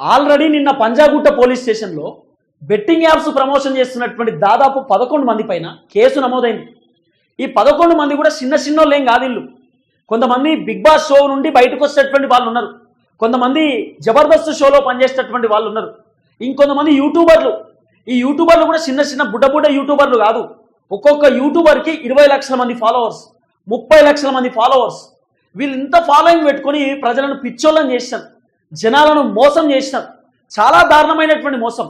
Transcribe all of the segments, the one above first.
Already నిన్న Panjagutta police స్టేషన్లో betting apps promotion చేస్తున్నటువంటి దాదాపు పదకొండు మంది పైన కేసు నమోదైంది. ఈ పదకొండు మంది కూడా చిన్న చిన్నోళ్ళు ఏం కాదు కొంతమంది బిగ్ బాస్ షో నుండి బయటకు వచ్చేటటువంటి వాళ్ళు ఉన్నారు. కొంతమంది జబర్దస్త్ షోలో పనిచేసేటటువంటి వాళ్ళు ఉన్నారు. ఇంకొంతమంది యూట్యూబర్లు. ఈ యూట్యూబర్లు కూడా చిన్న చిన్న బుడ్డ బుడ్డ యూట్యూబర్లు కాదు. ఒక్కొక్క యూట్యూబర్కి ఇరవై లక్షల మంది ఫాలోవర్స్ ముప్పై లక్షల మంది ఫాలోవర్స్. వీళ్ళు ఇంత ఫాలోయింగ్ పెట్టుకొని ప్రజలను పిచ్చోళ్ళని చేశారు. జనాలను మోసం చేసినారు చాలా దారుణమైనటువంటి మోసం.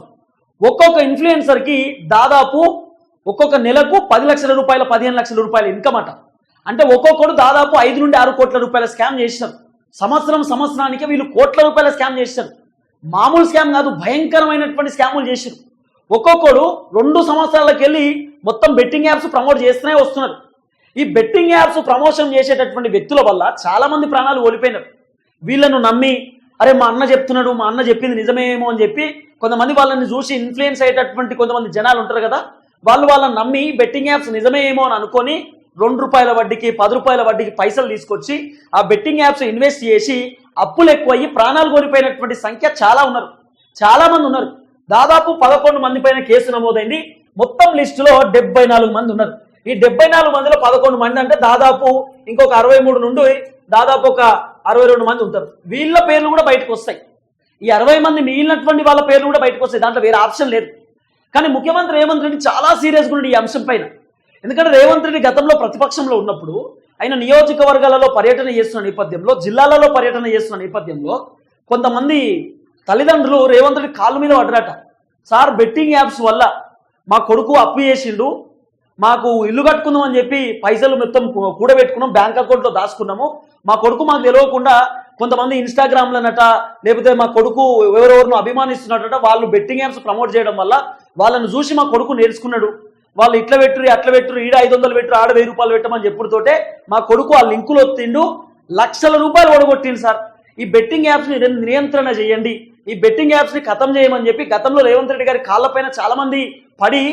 ఒక్కొక్క ఇన్ఫ్లుయెన్సర్కి దాదాపు ఒక్కొక్క నెలకు పది లక్షల రూపాయల పదిహేను లక్షల రూపాయల ఇన్కమ్ అట. అంటే ఒక్కొక్కడు దాదాపు ఐదు నుండి ఆరు కోట్ల రూపాయల స్కామ్ చేసినారు. సంవత్సరం సంవత్సరానికి వీళ్ళు కోట్ల రూపాయల స్కామ్ చేశారు మామూలు స్కామ్ కాదు భయంకరమైనటువంటి స్కాములు చేశారు ఒక్కొక్కడు రెండు సంవత్సరాలకు వెళ్ళి మొత్తం బెట్టింగ్ యాప్స్ ప్రమోట్ చేస్తూనే వస్తున్నారు. ఈ బెట్టింగ్ యాప్స్ ప్రమోషన్ చేసేటటువంటి వ్యక్తుల వల్ల చాలామంది ప్రాణాలు ఓడిపోయినారు. వీళ్ళను నమ్మి అరే మా అన్న చెప్తున్నాడు మా అన్న చెప్పింది నిజమేమో అని చెప్పి కొంతమంది వాళ్ళని చూసి ఇన్ఫ్లుయెన్స్ అయ్యేటటువంటి కొంతమంది జనాలు ఉంటారు కదా వాళ్ళు వాళ్ళని నమ్మి బెట్టింగ్ యాప్స్ నిజమేమో అని అనుకొని రెండు రూపాయల వడ్డీకి పది రూపాయల వడ్డీకి పైసలు తీసుకొచ్చి ఆ బెట్టింగ్ యాప్స్ ఇన్వెస్ట్ చేసి అప్పులు ఎక్కువయ్యి ప్రాణాలు కోల్పోయినటువంటి సంఖ్య చాలా ఉన్నారు. చాలా మంది ఉన్నారు. దాదాపు పదకొండు మంది పైన కేసు నమోదైంది. మొత్తం లిస్టులో డెబ్బై నాలుగు మంది ఉన్నారు. ఈ డెబ్బై నాలుగు మందిలో పదకొండు మంది అంటే దాదాపు ఇంకొక అరవై మూడు నుండి దాదాపు ఒక అరవై రెండు మంది ఉంటారు. వీళ్ళ పేర్లు కూడా బయటకు వస్తాయి. ఈ అరవై మంది మిగిలినటువంటి వాళ్ళ పేర్లు కూడా బయటకు వస్తాయి. దాంట్లో వేరే ఆప్షన్ లేదు. కానీ ముఖ్యమంత్రి రేవంత్ రెడ్డి చాలా సీరియస్గా ఉండి ఈ అంశం పైన. ఎందుకంటే రేవంత్ రెడ్డి గతంలో ప్రతిపక్షంలో ఉన్నప్పుడు ఆయన నియోజకవర్గాలలో పర్యటన చేస్తున్న నేపథ్యంలో జిల్లాలలో పర్యటన చేస్తున్న నేపథ్యంలో కొంతమంది తల్లిదండ్రులు రేవంత్ రెడ్డి కాళ్ళ మీద పడ్డరట. సార్ బెట్టింగ్ యాప్స్ వల్ల మా కొడుకు అప్పు చేసిండు. మాకు ఇల్లు కట్టుకుందాం అని చెప్పి పైసలు మొత్తం కూడబెట్టుకున్నాం బ్యాంక్ అకౌంట్లో దాచుకున్నాము. మా కొడుకు మాకు తెలియకుండా కొంతమంది ఇన్స్టాగ్రామ్లనట లేకపోతే మా కొడుకు ఎవరెవరినో అభిమానిస్తున్నట వాళ్ళు బెట్టింగ్ యాప్స్ ప్రమోట్ చేయడం వల్ల వాళ్ళని చూసి మా కొడుకు నేర్చుకున్నాడు. వాళ్ళు ఇట్లా పెట్టురు అట్లా పెట్టురు ఈడ ఐదు వందలు పెట్టురు ఆడ వెయ్యి రూపాయలు పెట్టమని చెప్పుడుతోటే మా కొడుకు ఆ లింకులు ఒత్తిండు లక్షల రూపాయలు ఓడగొట్టిండు సార్. ఈ బెట్టింగ్ యాప్స్ని నియంత్రణ చేయండి. ఈ బెట్టింగ్ యాప్స్ని ఖతం చేయమని చెప్పి గతంలో రేవంత్ రెడ్డి గారి కాళ్ళపైన చాలామంది పడి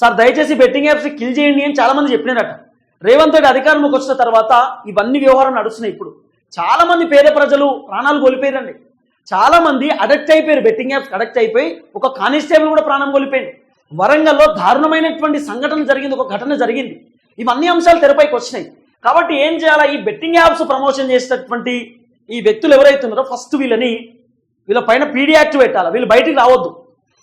సార్ దయచేసి బెట్టింగ్ యాప్స్ కిల్ చేయండి అని చాలా మంది చెప్పినారట. రేవంత్ రెడ్డి అధికారంలోకి వచ్చిన తర్వాత ఇవన్నీ వ్యవహారం నడుస్తున్నాయి ఇప్పుడు. చాలా మంది పేద ప్రజలు ప్రాణాలు కోల్పోయారండి. చాలా మంది అడక్ట్ అయిపోయారు బెట్టింగ్ యాప్స్ అడక్ట్ అయిపోయి ఒక కానిస్టేబుల్ కూడా ప్రాణం కోల్పోయింది. వరంగల్లో దారుణమైనటువంటి సంఘటన జరిగింది ఒక ఘటన జరిగింది. ఇవన్నీ అంశాలు తెరపైకి వచ్చినాయి. కాబట్టి ఏం చేయాలా? ఈ బెట్టింగ్ యాప్స్ ప్రమోషన్ చేసేటటువంటి ఈ వ్యక్తులు ఎవరైతున్నారో ఫస్ట్ వీళ్ళని వీళ్ళ పైన పీడీ యాక్ట్ పెట్టాలా? వీళ్ళు బయటికి రావద్దు.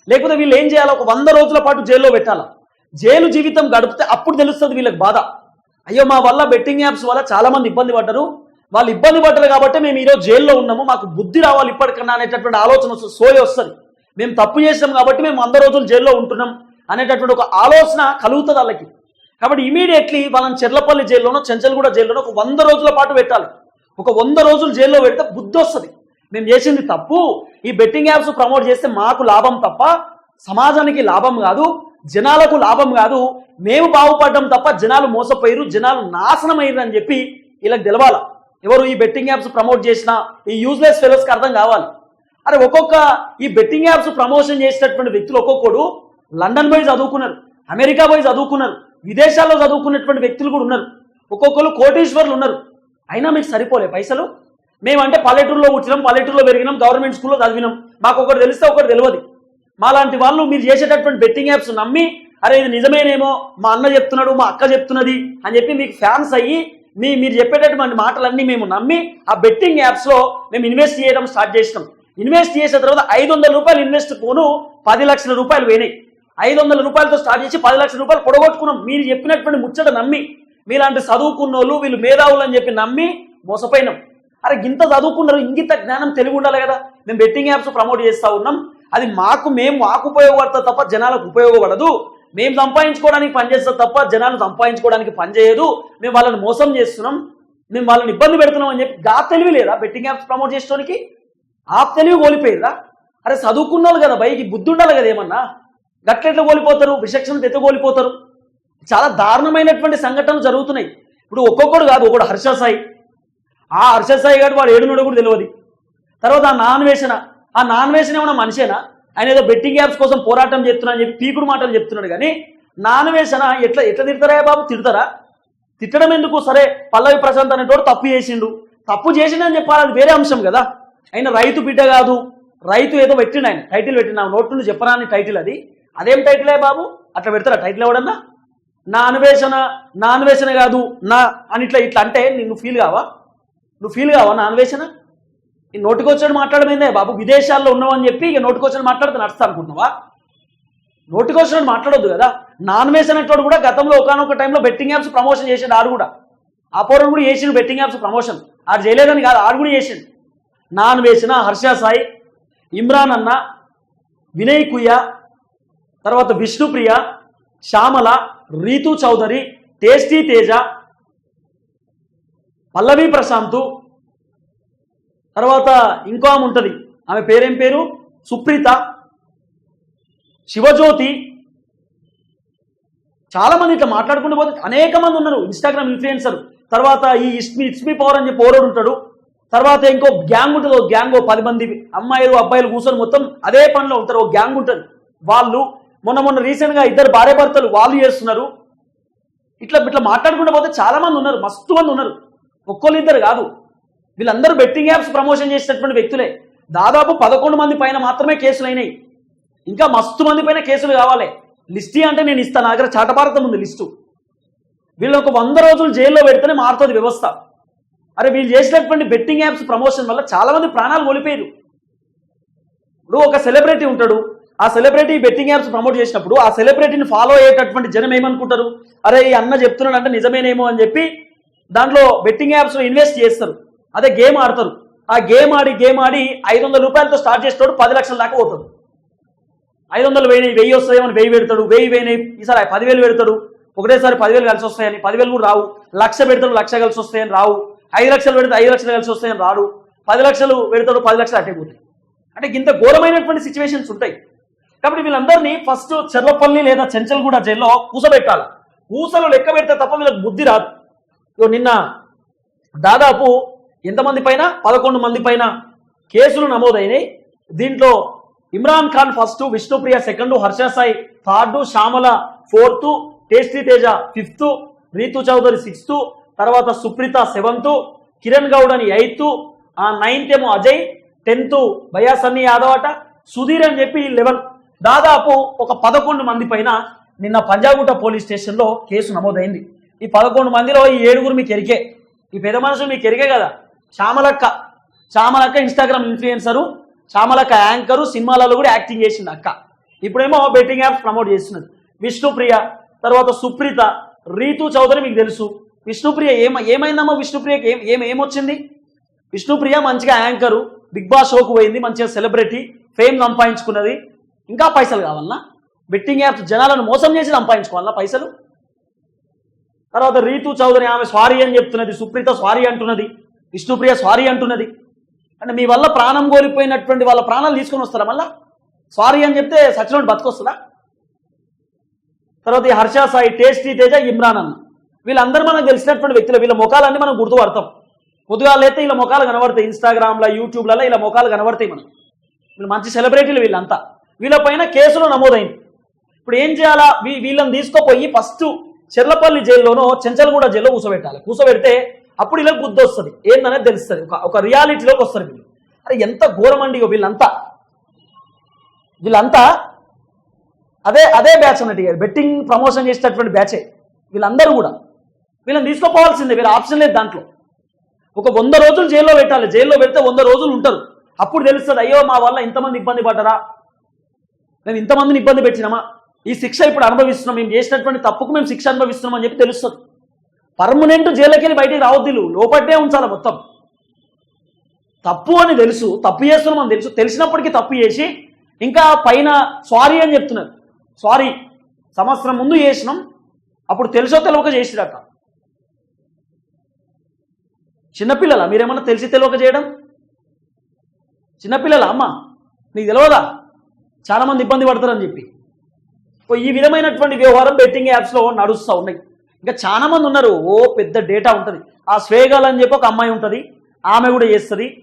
లేకపోతే వీళ్ళు ఏం చేయాలి? ఒక వంద రోజుల పాటు జైల్లో పెట్టాలా? జైలు జీవితం గడిపితే అప్పుడు తెలుస్తుంది వీళ్ళకి బాధ. అయ్యో మా వల్ల బెట్టింగ్ యాప్స్ వల్ల చాలా మంది ఇబ్బంది పడ్డారు. వాళ్ళు ఇబ్బంది పడ్డారు కాబట్టి మేము ఈరోజు జైల్లో ఉన్నాము. మాకు బుద్ధి రావాలి ఇప్పటికన్నా అనేటటువంటి ఆలోచన వస్తుంది సోయ వస్తుంది. మేము తప్పు చేసాం కాబట్టి మేము వంద రోజులు జైల్లో ఉంటున్నాం అనేటటువంటి ఒక ఆలోచన కలుగుతుంది వాళ్ళకి. కాబట్టి ఇమీడియట్లీ వాళ్ళని చెర్లపల్లి జైల్లోనో చెంచల్గూడ జైల్లోనో ఒక వంద రోజుల పాటు పెట్టాలి. ఒక వంద రోజులు జైల్లో పెడితే బుద్ధి వస్తుంది. మేము చేసింది తప్పు. ఈ బెట్టింగ్ యాప్స్ ప్రమోట్ చేస్తే మాకు లాభం తప్ప సమాజానికి లాభం కాదు. జనాలకు లాభం కాదు మేము బాగుపడ్డం తప్ప జనాలు మోసపోయారు జనాలు నాశనం అని చెప్పి వీళ్ళకి తెలవాల? ఎవరు ఈ బెట్టింగ్ యాప్స్ ప్రమోట్ చేసిన ఈ యూజ్లెస్ ఫెలోస్కి అర్థం కావాలి. అరే ఒక్కొక్క ఈ బెట్టింగ్ యాప్స్ ప్రమోషన్ చేసినటువంటి వ్యక్తులు ఒక్కొక్కడు లండన్ పోయి చదువుకున్నారు అమెరికా పోయి చదువుకున్నారు విదేశాల్లో చదువుకున్నటువంటి వ్యక్తులు కూడా ఉన్నారు. ఒక్కొక్కరు కోటీశ్వర్లు ఉన్నారు. అయినా మీకు సరిపోలే పైసలు? మేమంటే పల్లెటూరులో పుట్టినాం పల్లెటూరులో పెరిగినాం గవర్నమెంట్ స్కూల్లో చదివినాం. మాకు ఒకటి తెలిస్తే ఒకటి తెలియదు. మాలాంటి వాళ్ళు మీరు చేసేటటువంటి బెట్టింగ్ యాప్స్ నమ్మి అరే ఇది నిజమేనేమో మా అన్న చెప్తున్నాడు మా అక్క చెప్తున్నది అని చెప్పి మీకు ఫ్యాన్స్ అయ్యి మీ మీరు చెప్పేటటువంటి మాటలన్నీ మేము నమ్మి ఆ బెట్టింగ్ యాప్స్లో మేము ఇన్వెస్ట్ చేయడం స్టార్ట్ చేసినాం. ఇన్వెస్ట్ చేసిన తర్వాత ఐదు వందల రూపాయలు ఇన్వెస్ట్ పోను పది లక్షల రూపాయలు పోయినాయి. ఐదు వందల రూపాయలతో స్టార్ట్ చేసి పది లక్షల రూపాయలు పొడగొట్టుకున్నాం. మీరు చెప్పినటువంటి ముచ్చట నమ్మి మీలాంటి చదువుకున్నోళ్ళు వీళ్ళు మేధావులు అని చెప్పి నమ్మి మోసపోయినాం. అరే ఇంత చదువుకున్నారు ఇంగిత జ్ఞానం తెలివి ఉండాలి కదా. మేము బెట్టింగ్ యాప్స్ ప్రమోట్ చేస్తూ ఉన్నాం. అది మాకు మేము మాకు ఉపయోగపడతా తప్ప జనాలకు ఉపయోగపడదు. మేము సంపాదించుకోవడానికి పనిచేస్తా తప్ప జనాలు సంపాదించుకోవడానికి పనిచేయదు మేము వాళ్ళని మోసం చేస్తున్నాం. మేము వాళ్ళని ఇబ్బంది పెడుతున్నాం అని చెప్పి గా తెలివి లేదా? బెట్టింగ్ యాప్స్ ప్రమోట్ చేసుకోవడానికి ఆ తెలివి కోల్పోయిందా అరే చదువుకున్న వాళ్ళు కదా బయకి బుద్ధి ఉండాలి కదా ఏమన్నా? గట్లెట్లు కోల్పోతారు? విచక్షణ ఎట్లా కోల్పోతారు. చాలా దారుణమైనటువంటి సంఘటనలు జరుగుతున్నాయి. ఇప్పుడు ఒక్కొక్కడు కాదు ఒకడు హర్ష సాయి. ఆ హర్ష సాయి గారు వాడు ఏడునుడో కూడా తెలియదు. తర్వాత ఆ నాన్వేషణ ఆ నాన్ వేసిన ఏమైనా మనిషేనా? ఆయన ఏదో బెట్టింగ్ యాప్స్ కోసం పోరాటం చేస్తున్నా అని చెప్పి పీకుడు మాటలు చెప్తున్నాడు కానీ నాన్ వేషణ ఎట్లా ఎట్లా తిడతారా బాబు? తిడతారా? తిట్టడం ఎందుకు? సరే పల్లవి ప్రశాంత్ అనేటోడు తప్పు చేసిండు. తప్పు చేసిండని చెప్పాలి అది వేరే అంశం కదా. ఆయన రైతు బిడ్డ కాదు. రైతు ఏదో పెట్టిండు ఆయన. టైటిల్ పెట్టిన నోట్ నుండి చెప్పరా అని టైటిల్ అది? అదేం టైటిలే బాబు? అట్లా పెడతారా టైటిల్ ఎవడన్నా? నా అన్వేషణ నా అన్వేషణ కాదు నా అని ఇట్లా ఇట్లా అంటే నువ్వు ఫీల్ కావా? నువ్వు ఫీల్ కావా నా అన్వేషణ? నోటికొచ్చాడు మాట్లాడమైందే? బాబు విదేశాల్లో ఉన్నావని చెప్పి ఇక నోటికొచ్చాడు మాట్లాడితే నడుస్తా అనుకుంటున్నావా? నోటికొచ్చినట్టు మాట్లాడొద్దు కదా? నాన్ వేస్ అనేటోడు కూడా గతంలో ఒకనొక టైంలో బెట్టింగ్ యాప్స్ ప్రమోషన్ చేసిండు ఆడు కూడా. ఆ పౌరుడు కూడా చేసిండు బెట్టింగ్ యాప్స్ ప్రమోషన్. ఆడు చేయలేదని కాదు ఆడు కూడా చేసిండు. నాన్ వేసిన హర్ష సాయి ఇమ్రాన్ అన్న వినయ్ కుయ్య తర్వాత విష్ణుప్రియ శ్యామల రీతు చౌదరి టేస్టీ తేజ పల్లవి ప్రశాంతు తర్వాత ఇంకో ఆమె ఉంటుంది. ఆమె పేరేం పేరు? సుప్రీత. శివజ్యోతి. చాలా మంది ఇట్లా మాట్లాడుకుంటూ పోతే అనేక మంది ఉన్నారు. ఇన్స్టాగ్రామ్ ఇన్ఫ్లుయెన్సర్ తర్వాత ఈ ఇస్మి ఇస్మి పవర్ అని చెప్పి ఓరోడు ఉంటాడు. తర్వాత ఇంకో గ్యాంగ్ ఉంటుంది. ఒక గ్యాంగ్ ఓ పది మంది అమ్మాయిలు అబ్బాయిలు కూర్చొని మొత్తం అదే పనిలో ఉంటారు. ఒక గ్యాంగ్ ఉంటుంది. వాళ్ళు మొన్న మొన్న రీసెంట్గా ఇద్దరు భార్య భర్తలు వాళ్ళు చేస్తున్నారు. ఇట్లా ఇట్లా మాట్లాడుకుంటూ పోతే చాలా మంది ఉన్నారు. మస్తు మంది ఉన్నారు. ఒక్కోళ్ళు ఇద్దరు కాదు. వీళ్ళందరూ బెట్టింగ్ యాప్స్ ప్రమోషన్ చేసినటువంటి వ్యక్తులే. దాదాపు పదకొండు మంది పైన మాత్రమే కేసులు అయినాయి. ఇంకా మస్తు మంది పైన కేసులు కావాలి. లిస్టీ అంటే నేను ఇస్తాను నా దగ్గర చాటభారతం ఉంది లిస్టు. వీళ్ళు ఒక వంద రోజులు జైల్లో పెడితేనే మారుతుంది వ్యవస్థ. అరే వీళ్ళు చేసినటువంటి బెట్టింగ్ యాప్స్ ప్రమోషన్ వల్ల చాలా మంది ప్రాణాలు కోల్పోయారు ఇప్పుడు ఒక సెలబ్రిటీ ఉంటాడు. ఆ సెలబ్రిటీ బెట్టింగ్ యాప్స్ ప్రమోట్ చేసినప్పుడు ఆ సెలబ్రిటీని ఫాలో అయ్యేటటువంటి జనం ఏమనుకుంటారు? అరే ఈ అన్న చెప్తున్నాడు అంటే నిజమేనేమో అని చెప్పి దాంట్లో బెట్టింగ్ యాప్స్ ఇన్వెస్ట్ చేస్తారు. అదే గేమ్ ఆడతారు. ఆ గేమ్ ఆడి గేమ్ ఆడి ఐదు వందల రూపాయలతో స్టార్ట్ చేసేటోడు పది లక్షల దాకా పోతాడు. ఐదు వందలు వెయ్యి వెయ్యి వస్తాయేమని వెయ్యి పెడతాడు వెయ్యి వెయ్యి ఈసారి పదివేలు పెడతాడు. ఒకటేసారి పదివేలు కలిసి వస్తాయని పదివేలు కూడా రావు. లక్ష పెడతాడు లక్ష కలిసి వస్తాయని రావు. ఐదు లక్షలు పెడితే ఐదు లక్షలు కలిసి వస్తాయని రాడు. పది లక్షలు పెడతాడు పది లక్షలు అట్టే పోతాయి. అంటే ఇంత ఘోరమైనటువంటి సిచ్యువేషన్స్ ఉంటాయి. కాబట్టి వీళ్ళందరినీ ఫస్ట్ చెర్లపల్లి లేదా చెంచల్గూడ జైల్లో కూసబెట్టాలి. కూసలు లెక్క పెడితే తప్ప వీళ్ళకి బుద్ధి రాదు. నిన్న దాదాపు ఎంతమంది పైన? పదకొండు మంది పైన కేసులు నమోదైనాయి. దీంట్లో Imran Khan first Vishnupriya second Harsha Sai third Shyamala fourth Tasty Teja fifth Rithu Chowdary sixth తర్వాత సుప్రీత సెవెంత్ కిరణ్ గౌడ్ అని ఎయిత్ ఆ నైన్త్ ఏమో అజయ్ టెన్త్ భయా సన్నీ యాదవ్ అట సుధీర్ అని చెప్పి లెవెన్. దాదాపు ఒక పదకొండు మంది పైన నిన్న పంజాగుట్ట పోలీస్ స్టేషన్లో కేసు నమోదైంది. ఈ పదకొండు మందిలో ఈ ఏడుగురు మీకు ఎరికే. ఈ పెద్ద మనుషులు మీకు ఎరికే కదా? శ్యామలక్క. శ్యామలక్క ఇన్స్టాగ్రామ్ ఇన్ఫ్లుయెన్సరు శ్యామలక్క యాంకరు సినిమాలలో కూడా యాక్టింగ్ చేసింది అక్క. ఇప్పుడేమో బెట్టింగ్ యాప్స్ ప్రమోట్ చేస్తున్నది. విష్ణుప్రియ తర్వాత సుప్రీత రీతు చౌదరి మీకు తెలుసు. విష్ణుప్రియ ఏమ ఏమైందమ్మా విష్ణుప్రియకి? ఏం ఏం ఏమొచ్చింది? విష్ణుప్రియ మంచిగా యాంకరు బిగ్ బాస్ షోకు పోయింది మంచిగా సెలబ్రిటీ ఫేమ్ సంపాదించుకున్నది. ఇంకా పైసలు కావాలన్నా? బెట్టింగ్ యాప్స్ జనాలను మోసం చేసి సంపాదించుకోవాలన్నా పైసలు? తర్వాత రీతు చౌదరి ఆమె సారీ అని చెప్తున్నది సుప్రీత సారీ అంటున్నది. విష్ణుప్రియ సారీ అంటున్నది. అంటే మీ వల్ల ప్రాణం కోల్పోయినటువంటి వాళ్ళ ప్రాణాలు తీసుకొని వస్తారా మళ్ళా? సారీ అని చెప్తే సచినోడు బతికొస్తుందా తర్వాత ఈ హర్ష సాయి టేస్టీ తేజ ఇమ్రాన్ అన్న. వీళ్ళందరూ మనకు తెలిసినటువంటి వ్యక్తులు. వీళ్ళ ముఖాలన్నీ మనం గుర్తుపడతాం. పొద్దుగా లేతే వీళ్ళ ముఖాలు కనబడతాయి. ఇన్స్టాగ్రామ్లో యూట్యూబ్లలో ఇలా ముఖాలు కనబడతాయి మనం వీళ్ళు మంచి సెలబ్రిటీలు వీళ్ళంతా. వీళ్ళపైన కేసులు నమోదైంది. ఇప్పుడు ఏం చేయాలా? వీ- వీళ్ళని తీసుకుపోయి ఫస్ట్ చెర్లపల్లి జైల్లోనో చెంచల్గూడ జైల్లో కూర్చోబెట్టాలి కూర్చోబెడితే అప్పుడు ఇలా బుద్ధి వస్తుంది. ఏందనేది తెలుస్తుంది. ఒక ఒక రియాలిటీలోకి వస్తారు వీళ్ళు. అరే ఎంత ఘోరం అండి ఇగో వీళ్ళంతా. వీళ్ళంతా అదే అదే బ్యాచ్ అన్నట్టు బెట్టింగ్ ప్రమోషన్ చేసేటటువంటి బ్యాచే వీళ్ళందరూ కూడా. వీళ్ళని తీసుకుపోవాల్సిందే. వీళ్ళ ఆప్షన్ లేదు దాంట్లో. ఒక వంద రోజులు జైల్లో పెట్టాలి. జైల్లో పెడితే వంద రోజులు ఉంటారు. అప్పుడు తెలుస్తుంది అయ్యో మా వల్ల ఇంతమంది ఇబ్బంది పడ్డరా? మేము ఇంతమందిని ఇబ్బంది పెట్టినామా? ఈ శిక్ష ఇప్పుడు అనుభవిస్తున్నాం. మేము చేసినటువంటి తప్పుకు మేము శిక్ష అనుభవిస్తున్నాం అని చెప్పి తెలుస్తుంది. పర్మనెంట్ జైలకెళ్ళి బయటికి రావద్దు లోపట్టే ఉంచాలి మొత్తం. తప్పు అని తెలుసు తప్పు చేస్తున్నాం అని తెలుసు. తెలిసినప్పటికీ తప్పు చేసి ఇంకా పైన సారీ అని చెప్తున్నారు. సారీ. సంవత్సరం ముందు చేసినాం అప్పుడు తెలుసో తెలియక చేసిరాక చిన్నపిల్లల? మీరేమన్నా తెలిసి తెలియక చేయడం? చిన్నపిల్లల? అమ్మ నీకు తెలియదా చాలామంది ఇబ్బంది పడతారని చెప్పి. ఈ విధమైనటువంటి వ్యవహారం బెట్టింగ్ యాప్స్లో నడుస్తూ ఉన్నాయి. ఇంకా చాలా మంది ఉన్నారు. ఓ పెద్ద డేటా ఉంటుంది. ఆ స్వేగల్ అని చెప్పి ఒక అమ్మాయి ఉంటుంది. ఆమె కూడా చేస్తుంది.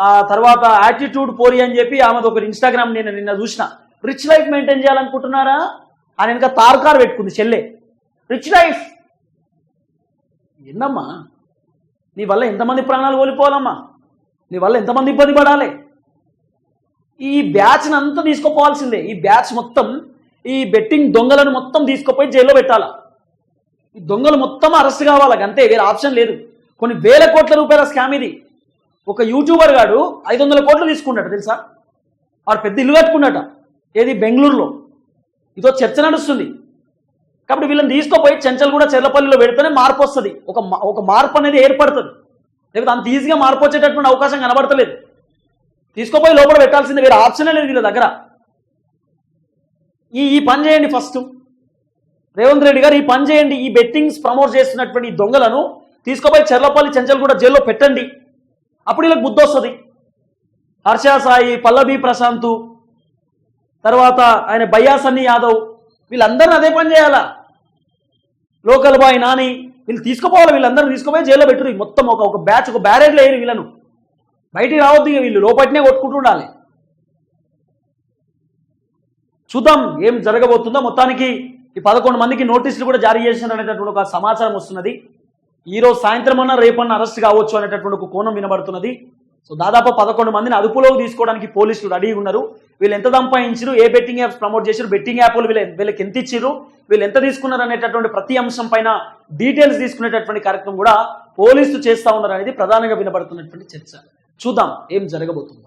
ఆ తర్వాత యాటిట్యూడ్ పోరి అని చెప్పి ఆమెది ఒకటి ఇన్స్టాగ్రామ్ నేను నిన్న చూసిన. రిచ్ లైఫ్ మెయింటైన్ చేయాలనుకుంటున్నారా? అని ఇంకా తార్కార్ పెట్టుకుంది చెల్లె. రిచ్ లైఫ్ ఎన్నమ్మా నీ వల్ల ఎంతమంది ప్రాణాలు కోల్పోవాలమ్మా? నీ వల్ల ఎంతమంది ఇబ్బంది పడాలి? ఈ బ్యాచ్ని అంతా తీసుకుపోవాల్సిందే. ఈ బ్యాచ్ మొత్తం ఈ బెట్టింగ్ దొంగలను మొత్తం తీసుకుపోయి జైల్లో పెట్టాలా? ఈ దొంగలు మొత్తం అరెస్ట్ కావాలి అంతే వేరే ఆప్షన్ లేదు. కొన్ని వేల కోట్ల రూపాయల స్కామ్ ఇది. ఒక యూట్యూబర్ గాడు ఐదు వందల కోట్లు తీసుకున్నాడు తెలుసా? వాడు పెద్ద ఇల్లు కట్టుకున్నట ఏది బెంగళూరులో. ఇదో చర్చ నడుస్తుంది. కాబట్టి వీళ్ళని తీసుకుపోయి చెంచల్ కూడా చెర్లపల్లిలో పెడితేనే మార్పు వస్తుంది. ఒక మా- ఒక మార్పు అనేది ఏర్పడుతుంది. లేకపోతే అంత ఈజీగా మార్పు వచ్చేటటువంటి అవకాశం కనబడతలేదు. తీసుకుపోయి లోపల పెట్టాల్సింది వేరే ఆప్షనే లేదు వీళ్ళ దగ్గర. ఈ ఈ పని చేయండి ఫస్ట్. రేవంత్ రెడ్డి గారు ఈ పని చేయండి ఈ బెట్టింగ్స్ ప్రమోట్ చేస్తున్నటువంటి దొంగలను తీసుకుపోయి చెర్లపల్లి చెంచల్ కూడా జైల్లో పెట్టండి. అప్పుడు వీళ్ళకి బుద్ధి వస్తుంది. హర్ష సాయి పల్లవి ప్రశాంత్ తర్వాత ఆయన బయ్యాసన్ని యాదవ్ వీళ్ళందరిని అదే పని చేయాలా? లోకల్ బాయ్ నాని వీళ్ళు తీసుకుపోవాలి వీళ్ళందరిని తీసుకుపోయి జైల్లో పెట్టురు. మొత్తం ఒక ఒక బ్యాచ్ ఒక బ్యారేజ్లో వేయరు వీళ్ళను. బయటికి రావద్దు ఇక వీళ్ళు లోపటినే కొట్టుకుంటుండాలి చూద్దాం ఏం జరగబోతుందో. మొత్తానికి ఈ పదకొండు మందికి నోటీసులు కూడా జారీ చేశారు అనేటటువంటి ఒక సమాచారం వస్తున్నది. ఈరోజు సాయంత్రం అన్న రేపన్న అరెస్ట్ కావచ్చు అనేటటువంటి ఒక కోణం వినబడుతున్నది. సో దాదాపు పదకొండు మందిని అదుపులోకి తీసుకోవడానికి పోలీసులు రెడీగా ఉన్నారు. వీళ్ళు ఎంత సంపాదించారు ఏ బెట్టింగ్ యాప్స్ ప్రమోట్ చేశారు బెట్టింగ్ యాప్లు వీళ్ళు వీళ్ళకి ఎంత ఇచ్చారు వీళ్ళు ఎంత తీసుకున్నారు అనేటటువంటి ప్రతి అంశం పైన డీటెయిల్స్ తీసుకునేటటువంటి కార్యక్రమం కూడా పోలీసులు చేస్తా ఉన్నారు అనేది ప్రధానంగా వినబడుతున్నటువంటి చర్చ. చూద్దాం ఏం జరగబోతుందో.